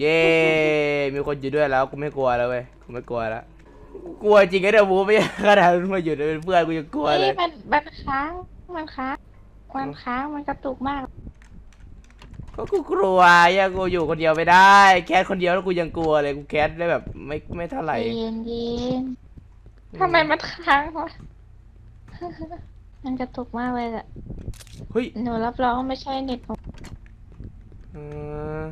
เย้มีคนอยู่ด้วยแล้วกูไม่กลัวแล้วเว้ยกูไม่กลัวแล้วกลัวจริงไอ้เดี๋ยวบูไม่ขนาดมันมาอยู่เป็นเพื่อนกูยังกลัวเฮ้เลยยมันมันค้างมันค้างมันค้างมันกระตุกมาก ก็กูกลัวยังกูอยู่คนเดียวไม่ได้ แคสคนเดียวแล้วกูยังกลัวเลยกูแคสได้แบบ ไม่ไม่เท่าไหร่เย็นเย็นทำไมมันค้างวะมันกระตุกมากเลยอะเฮ้ยหนูรับรองว่าไม่ใช่เน็ตหนูเออ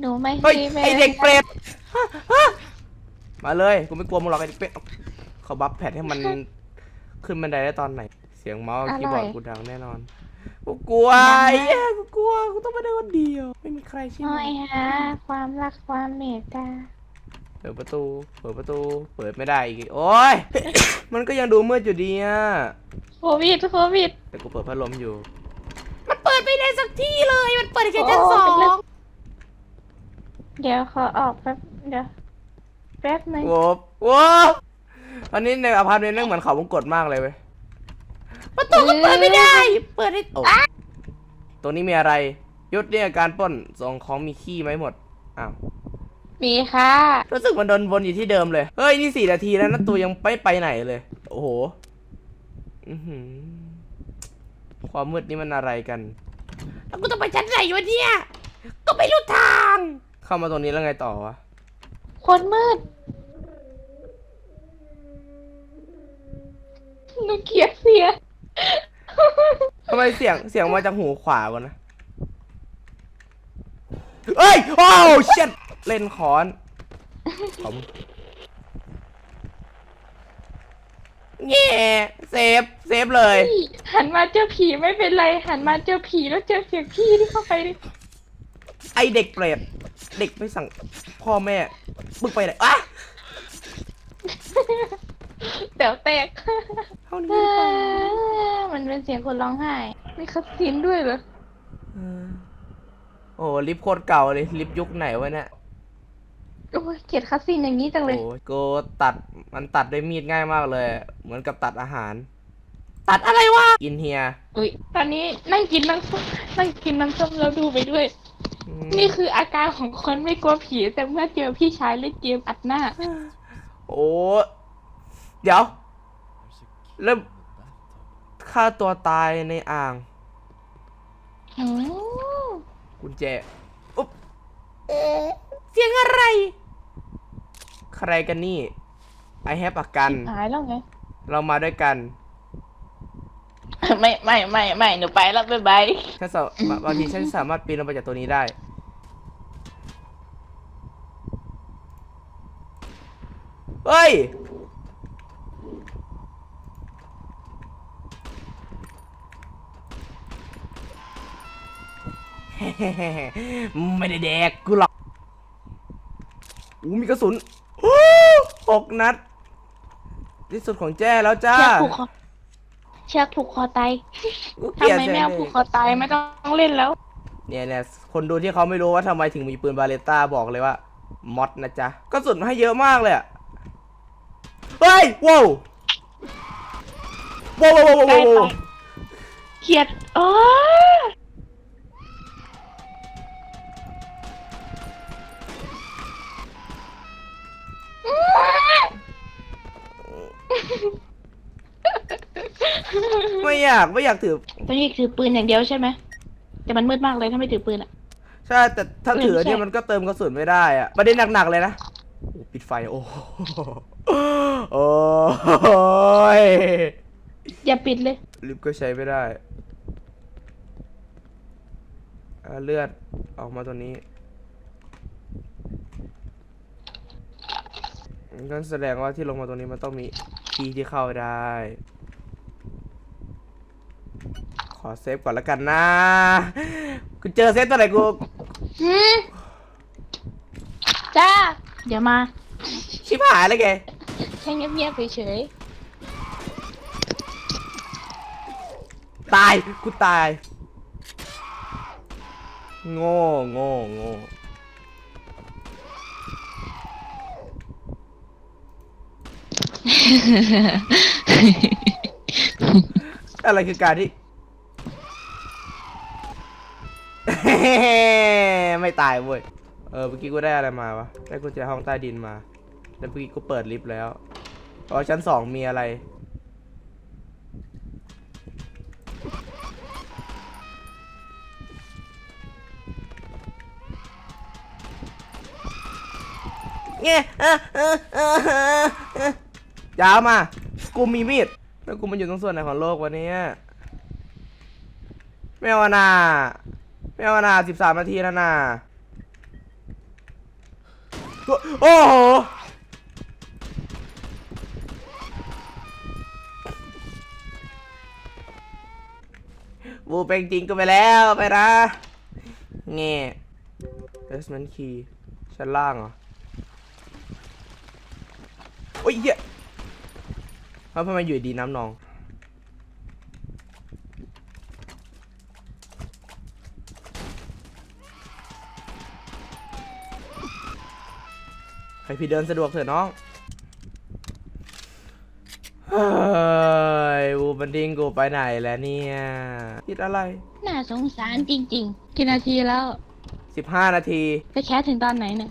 หนูไม่เฮ้ยใช่ไอเด็กเปรตมาเลยกูไม่กลัวมึงหรอกไอเด็กเปรตเขาบัฟแพดให้มันขึ้นบันไดได้ตอนไหน เสียงเมาส์คีย์บอร์ดกูดังแน่นอน กูกลัวไอ้เหี้ยกูกลัวกูต้องไปได้คนเดียว ไม่มีใครใช่ไหน้มอยฮะความรักความเมตตาเปิดประตู เปิดประตู เปิดไม่ได้อีก โอ๊ยมันก็ยังดูมืดอยู่ดีอะ โควิดโควิดแต่กูเปิดพัดลมอยู่ มันเปิดไม่ได้สักที่เลย มันเปิดแค่ชั้นโอ้สอเป็นเรื่องง เดี๋ยวขอออกแป๊บเดี๋ยวแป๊บหนึงโว้บโว้บอันนี้ในอพาร์ตเมนต์แม่งเหมือนเขาวงกดมากเลยเว้ยประตูก็เปิดไม่ได้ เปิดได้โอ้ตรงนี้มีอะไรยุดเนี่ยการปล้นส่งของมีขี้ไหมหมดอ้าวมีค่ะรู้สึกมันโดนวนอยู่ที่เดิมเลยเฮ้ยนี่สี่นาทีแล้วนะตัวยังไม่ไปไหนเลย โอ้โหอือหือความมืดนี่มันอะไรกัน แล้วกูต้องไปชั้นไหนวะเนี่ย ก็ไม่รู้ทาง เข้ามาตรงนี้แล้วไงต่อวะคนมืดหนูเกลียดเสียทำไมเสียงเสียงมาจากหูขวาก่อนนะเอ้ยโอ้เช็ดเล่นคอนขอมงแง่เซฟเซฟเลยพี่หันมาเจอผีไม่เป็นไร หันมาเจอผีแล้วเจอเสียงพี่ที่เข้าไปดิ ไอเด็กเปรตเด็กไม่สั่งพ่อแม่มึงไปไหนอะเดี๋ยวแตก เท่านี้หรือเปล่ามันเป็นเสียงคนร้องไห้ มีคัสซีนด้วยเหรอ เออโอ้ลิฟต์โคตรเก่าเลยลิฟต์ยุคไหนวะเนี่ย โอ้ยเกลียดคัสซีนอย่างนี้จังเลย โอ้ยโกตัดมันตัดด้วยมีดง่ายมากเลย เหมือนกับตัดอาหาร ตัดอะไรวะ อินเฮีย อุ้ยตอนนี้นั่งกินน้ำส้มนั่งกินน้ำส้มแล้วดูไปด้วยอืม นี่คืออาการของคนไม่กลัวผี แต่เมื่อเจอพี่ชายเล่นเกมอัดหน้า โอ้เดี๋ยว เริ่มฆ่าตัวตายในอ่างอืมกุญแจอุ๊บเสียงอะไร ใครกันนี่ I have ประกันหายแล้วไง เรามาด้วยกัน ไม่ไม่ไม่ไม่หนูไปแล้วบ๊ายบายฉันสาบางทีฉันสามารถปีนลงไปจากตัวนี้ได้ เฮ้ย ไม่ได้แดกกูหรอกอู้มีกระสุนหกนัดที่สุดของแจ้แล้วจ้าเชือกผูกคอ เชือกผูกคอตายกูเกลียดทำไมแซไม่เอาเน่ผูกคอตายไม่ต้องเล่นแล้ว เนี่ยเนี่ยคนดูที่เขาไม่รู้ว่าทำไมถึงมีปืนบาเลต้าบอกเลยว่ามอดนะจ๊ะกระสุนให้เยอะมากเลยอะเฮ้ยว้าวว้าวว้าวว้าวใกล้ว้าวไปเกลียดอ๋อ ไม่อยากไม่อยากถือ ตอนนี้ถือปืนอย่างเดียวใช่ไหมแต่มันมืดมากเลยถ้าไม่ถือปืนอะใช่แต่ถ้าถือเนี่ยมันก็เติมกระสุนไม่ได้อะประเด็นหนักๆเลยนะโอ้ปิดไฟโอ้โหโอ้ยอย่าปิดเลย ลิฟต์ก็ใช้ไม่ได้อ่าเลือดออกมาตัวนี้นั่นแสดงว่าที่ลงมาตรงนี้มันต้องมีคีย์ที่เข้าได้ ขอเซฟก่อนแล้วกันนะกูเจอเซฟตัวไหนกูหืมจ้าเดี๋ยวมาชิบหายเลยแกแค่เงียบๆเฉยตายกูตาย โง่โง่โง่อะไรคือการที่ ไม่ตายเว้ย เออเมื่อกี้กูได้อะไรมาวะ ได้กุญแจห้องใต้ดินมา แล้วเมื่อกี้กูเปิดลิฟต์แล้ว อ๋อชั้นสองมีอะไร เงี้ยเออเออเออเออเออยาวมา กูมีมีด แล้วกูมันอยู่ตรงส่วนไหนของโลกวะเนี่ยไม่เอานา ไม่เอานาสิบสามนาทีแล้วนาโอ้โหบูเป็นจริงก็ไปแล้วไปนะเงี้ย basement key ชั้นล่างเหรอ โอ้ยเหี้ยเขาทำไมอยู่ดีน้ำนอง ให้พี่เดินสะดวกเถอะน้องเฮ้ยบูมันดิ้งกูไปไหนแล้วเนี่ยคิดอะไรน่าสงสารจริงๆ กี่นาทีแล้ว สิบห้านาทีจะแคสถึงตอนไหนเนี่ย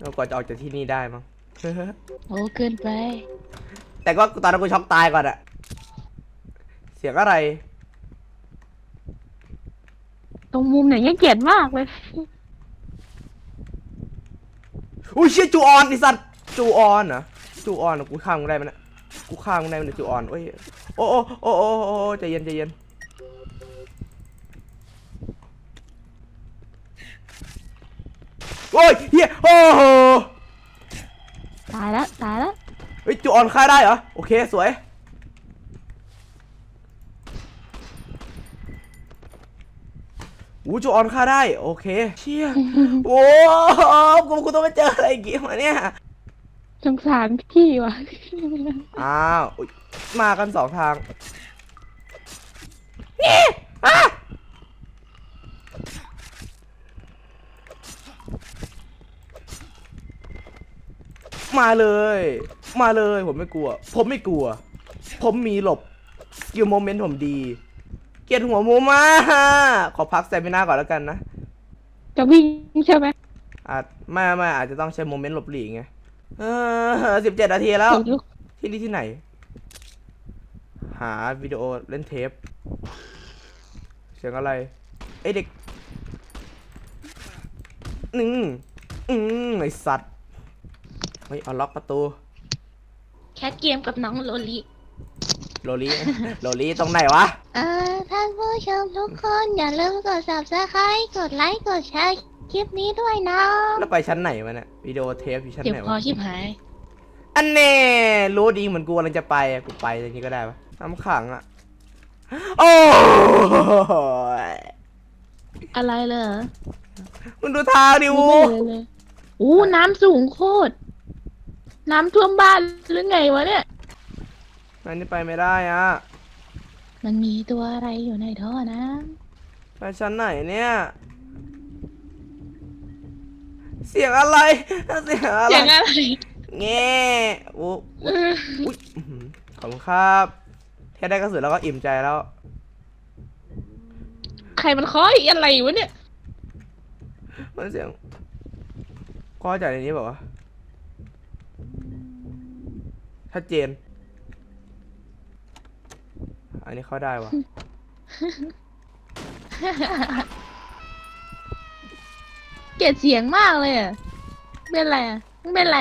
เรากว่าจะออกจากที่นี่ได้มั้ง โอ้เกินไป แต่ก็ตอนนั้นกูช็อกตายก่อนอะเสียงอะไร ตรงมุมไหนยังเกลียดมากเลย อุ้ยเชี่ยจูออนไอสัตว์จูออนเหรอจูออนเหรอกูข้ามมึงได้ไหมเนี่ยกูข้ามมึงได้ไหมเนี่ยจูออนโอ้ยโอ้โอ้โอ้โอ้โอ้ใจเย็นใจเย็นโอ้ยเฮียโอ้โหตายแล้วตายแล้วเฮ้ยจูออนฆ่าได้เหรอโอเคสวย อู้จูออนฆ่าได้ โอเค เชี่ย โอ้กูกูต้องไปเจออะไรอย่างงี้มาเนี่ย สงสารพี่ว่ะ อ้าวอุ๊ยมากันสองทาง นี่อะมาเลย มาเลยผมไม่กลัว ผมไม่กลัว ผมมีหลบสกิลโมเมนต์ผมดี เกลียดหัวหมูมาขอพักสเตมิน่าก่อนแล้วกันนะจะวิ่งใช่ไหมอาจไม่ไม่อาจจะต้องใช้โมเมนต์หลบหลีกไงเออสิบเจ็ดนาทีแล้วเดี๋ยวที่นี่ที่ไหน หาวิดีโอเล่นเทป เสียงอะไรไอเด็กหนึ่งอืมไอสัตว์เฮ้ยเอาล็อกประตู แคสเกมกับน้องโลลิ โรลีโรลีตรงไหนวะ เอ่อท่านผู้ชมทุกคนอย่าลืมกด subscribe กดไลค์ กดแชร์คลิปนี้ด้วยนะ แล้วไปชั้นไหนวะเนี่ยวิดีโอเทปอยู่ชั้นเดี๋ยวไหนพอวะชิบหาย อันแน่รู้ดีเหมือนกูกำลังจะไปอะกูไปอย่างนี้ก็ได้ปะน้ำขังอะโอ้ยอะไรเลยมึงดูเท้าดิวูไม่เลยเลยอู้น้ำสูงโคตร น้ำท่วมบ้านหรือไงวะเนี่ย อันนี้ไปไม่ได้อะมันมีตัวอะไรอยู่ในท่อนะ ไปชั้นไหนเนี่ย เสียงอะไร เสียงอะไร เสียงอะไรแง่โอ้อุ๊ยอุ๊ยอื้อหือขอบคุณครับแค่ได้กระสุนแล้วก็อิ่มใจแล้ว ใครมันเคาะอีกอะไรวะเนี่ย มันเสียงก็จากในนี้แบบว่าวะชัดเจนอั นนี้เข้าได้วะเกลียดเสียงมากเลยอะเป็นไรอะมึงเป็นไร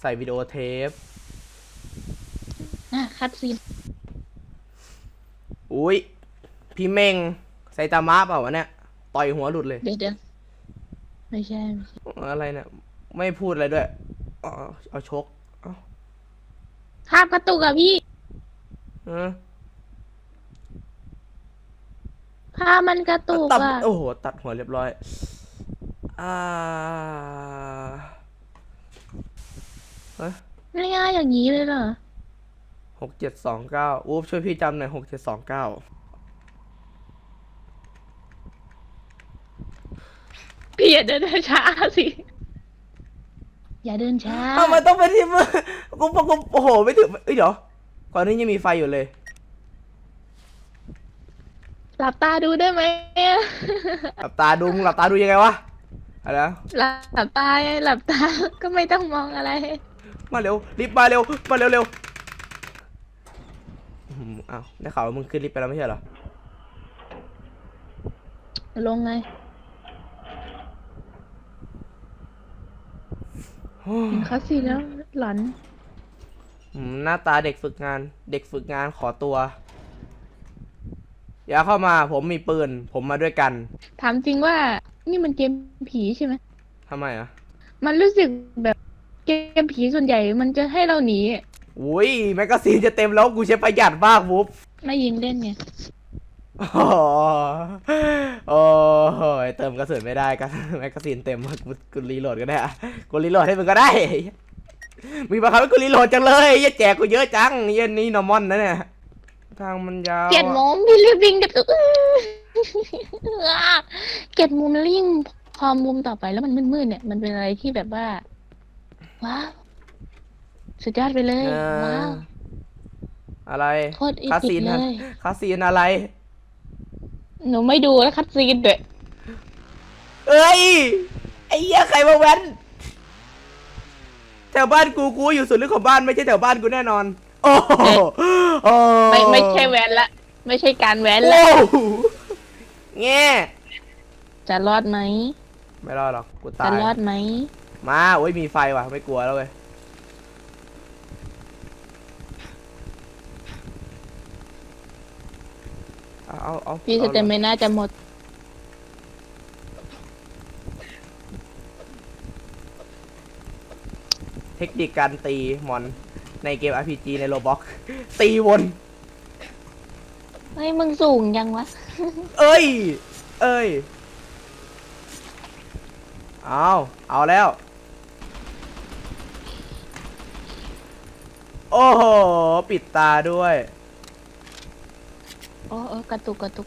ใส่วิดีโอเทปอะคัดซีนอุ้ยพี่เมงไซตามะเปล่าวะเนี่ย ต่อยหัวหลุดเลย เดี๋ยวเดี๋ยวไม่ใช่ไม่ใช่อะไรเนี่ย ไม่พูดอะไรด้วย เอาเอาชกเอา ภาพกระตุกอะพี่เออภาพมันกระตุกตัดอะโอ้โห ตัดหัวเรียบร้อย อ่าเฮ้ยง่ายๆอย่างนี้เลยเหรอ หกเจ็ดสองเก้าอูบช่วยพี่จำหน่อยหกเจ็ดสองเก้าพี่อย่าเดินช้าสิ อย่าเดินช้าทำไมต้องเป็นที่มือกูกูกูโอ้โหไม่ถึงเอ้ยเดี๋ยวก่อนนี้ยังมีไฟอยู่เลย หลับตาดูได้ไหมหลับตาดูมึงหลับตาดูยังไงวะอะไรนะหลับตาไงหลับตาก็ไม่ต้องมองอะไร มาเร็วรีบมาเร็วมาเร็วเร็วอืมอ้าวได้ข่าวว่ามึงขึ้นลิฟต์ไปแล้วไม่ใช่เหรอลงไง เห็นเขาสิแล้ว หลอนอืมหน้าตาเด็กฝึกงาน เด็กฝึกงานขอตัว อย่าเข้ามา ผมมีปืน ผมมาด้วยกันถามจริงว่า นี่มันเกมผีใช่ไหมทำไมอะมันรู้สึกแบบเกมผีส่วนใหญ่มันจะให้เราหนีอุ้ยแมกกาซีนจะเต็มแล้วกูใช้ประหยัดมากบุ๊บไม่ยิงเล่นไง อ๋อโอ้ยเติมกระสุนไม่ได้กันแมกกาซีนเต็มกูกูรีโหลดก็ได้อะกูรีโหลดให้มึงก็ได้มีบังคับให้กูรีโหลดจังเลยเหี้ยแจกกูเยอะจังเหี้ย็นนี่นอร์มอนนะเนี่ยทางมันยาวเกลียดอะมุมพี่รีบวิ่งกับตัวเกลียดมุมแล้วยิ่งพอมุมต่อไปแล้วมันมืดๆเนี่ยมันเป็นอะไรที่แบบว่าว้าวสุดยอดไปเลยเออว้าวอะไรโคตรอีคาพิซีกนเลอะยคาซีนอะไร หนูไม่ดูแล้วคัดซีนเด็ดเอ้ย ไอ้เหี้ยใครมาแว้นแถวบ้านกูกูอยู่สุดลึกของบ้านไม่ใช่แถวบ้านกูแน่นอน โอ้โหโอ้ไม่ไม่ใช่แวนละ ไม่ใช่การแวนโอ้ละโหแง่จะรอดไหมไม่รอดหรอกกูตาจะย รอดไหมมาโอ้ยมีไฟว่ะ ไม่กลัวแล้วเว้ย เอาเอาเอาพี่สเอาเตมไม่น่าจะหมด เทคนิคการตีมอนในเกม RPG ในโรบอกตีวน เฮ้ย มึงสูงยังวะ เอ้ย เอ้ย เอาเอาแล้ว โอ้โห ปิดตาด้วย โอ้โอ้กระตุกกระตุก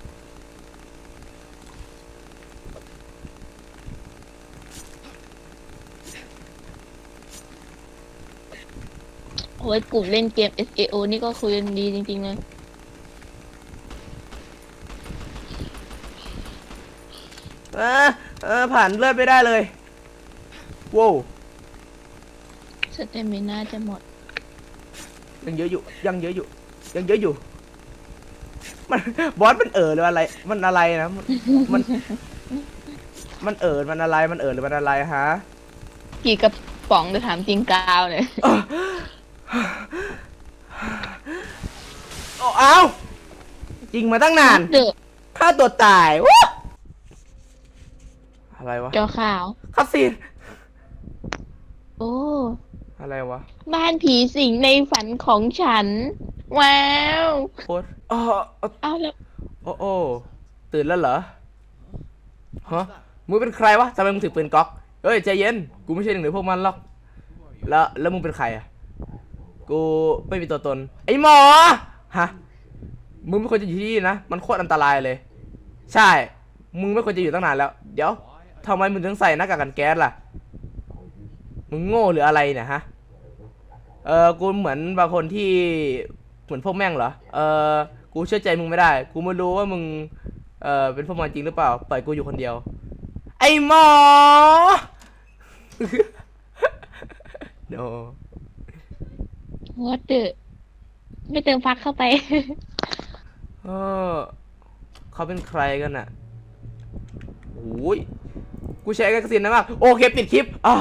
โอ้ยกลุ่มเล่นเกม SAO นี่ก็คุยกันดีจริงๆเลยเออเออผ่านเลือดไม่ได้เลยว้าวสเตมิน่าจะหมดยังเยอะอยู่ยังเยอะอยู่ยังเยอะอยู่ มันบอสมันเอ่อหรืออะไร มันอะไรนะ มัน มันมันเอ่อมันอะไร มันเอ่อหรือมันอะไรฮะ กี่กระป๋องจะถามจริงกาวเลยโอ้เอาจริงมาตั้งนานเดือฆ่าตัวตายวู้อะไรวะจอขาวคัสซีนโอ้ อะไรวะ บ้านผีสิงในฝันของฉัน ว้าวโคตรอ๋ออ๋อเอาแล้วโอ้โอ้ตื่นแล้วเหรอฮะมึงเป็นใครวะทำไมมึงถือปืนก๊อกเฮ้ยใจเย็นกูไม่ใช่หนึ่งในพวกมันหรอกแล้วแล้วมึงเป็นใครอะกูไม่มีตัวตน ไอ้หมอฮะมึงไม่ควรจะอยู่ที่นี่นะมันโคตรอันตรายเลย ใช่ มึงไม่ควรจะอยู่ตั้งนานแล้ว เดี๋ยวทำไมมึงถึงใส่หน้ากากกันแก๊สล่ะ มึงโง่หรืออะไรเนี่ยฮะเออกูเหมือนบางคนที่ เหมือนพวกแม่งเหรอ เออกูเชื่อใจมึงไม่ได้ กูไม่รู้ว่ามึง เออเป็นพวกมันจริงหรือเปล่า ปล่อยกูอยู่คนเดียว ไอ้หมอโนวัดเดอไม่เติมฟักเข้าไป เออเขาเป็นใครกันน่ะโอ้ย กูใช้กระสินนะมากโอเค ปิดคลิปอ่า